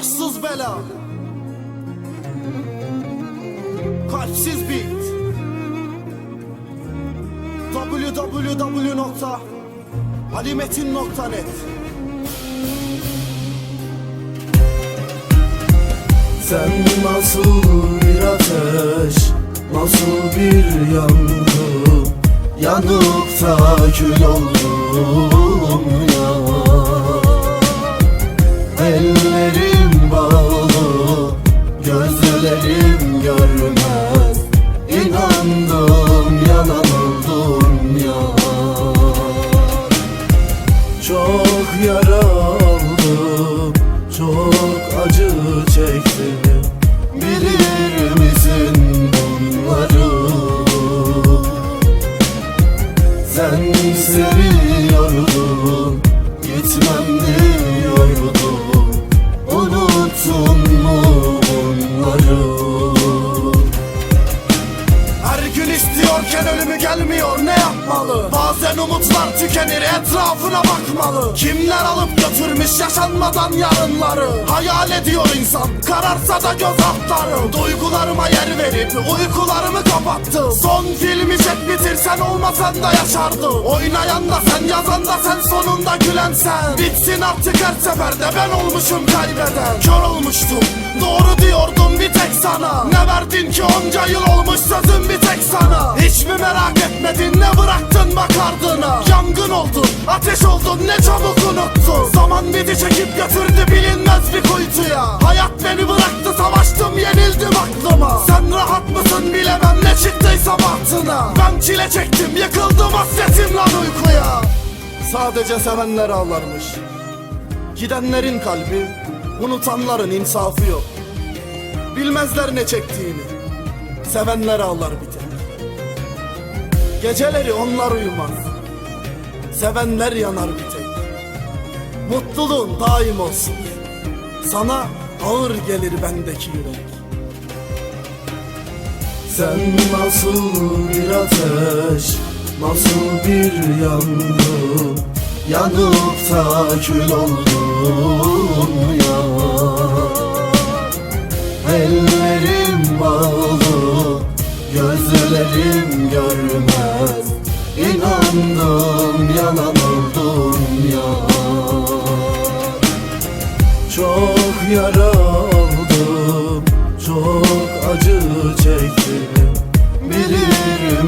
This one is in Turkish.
Başsız bela. Kalpsiz beat. Www.halimetin.net Sen nasıl bir ateş Nasıl bir yangın. Yanıp da kül oldum ya Ellerim bağlı Gözlerim görmez. İnandım yalan ya. Çok yara aldım Çok acı çektim. Bilir bunları? Sen seviyordun Gitmem istiyorken ölümü gelmiyor ne yapmalı? Bazen umutlar tükenir etrafına bakmalı. Kimler alıp götürmüş yaşanmadan yarınları? Hayal ediyor insan kararsa da göz altları Duygularıma yer verip uykularımı kapattım Son filmi çek bitirsen olmasan da yaşardım Oynayan da sen yazan da sen sonunda gülen sen. Bitsin artık her seferde ben olmuşum kaybeden. Kör olmuştum doğru diyordum bir tek sana. Ne verdin ki onca yıl olmuş sözüm bir tek sana. Hiç mi merak etmedin ne bıraktın bak ardına Yangın oldun ateş oldun ne çabuk unuttun? Zaman bizi çekip götürdü bilinmez bir kuytuya. Hayat beni bıraktı savaştım yenildim aklıma. Sen rahat mısın bilemem ne çıktıysa bahtına. Ben çile çektim yıkıldım hasretimle uykuya. Sadece sevenler ağlarmış. Gidenlerin kalbi Unutanların insafı yok. Bilmezler ne çektiğini Sevenler ağlar bir tek Geceleri onlar uyumaz. Sevenler yanar bir tek. Mutluluğun daim olsun. Sana ağır gelir bendeki yürek. Sen nasıl bir ateş Nasıl bir yangın. Yanıp da kül oldum ya. Ellerim bağlı Gözlerim görmez İnandım yalan oldum ya. Çok yara Çok acı çektim. Bilir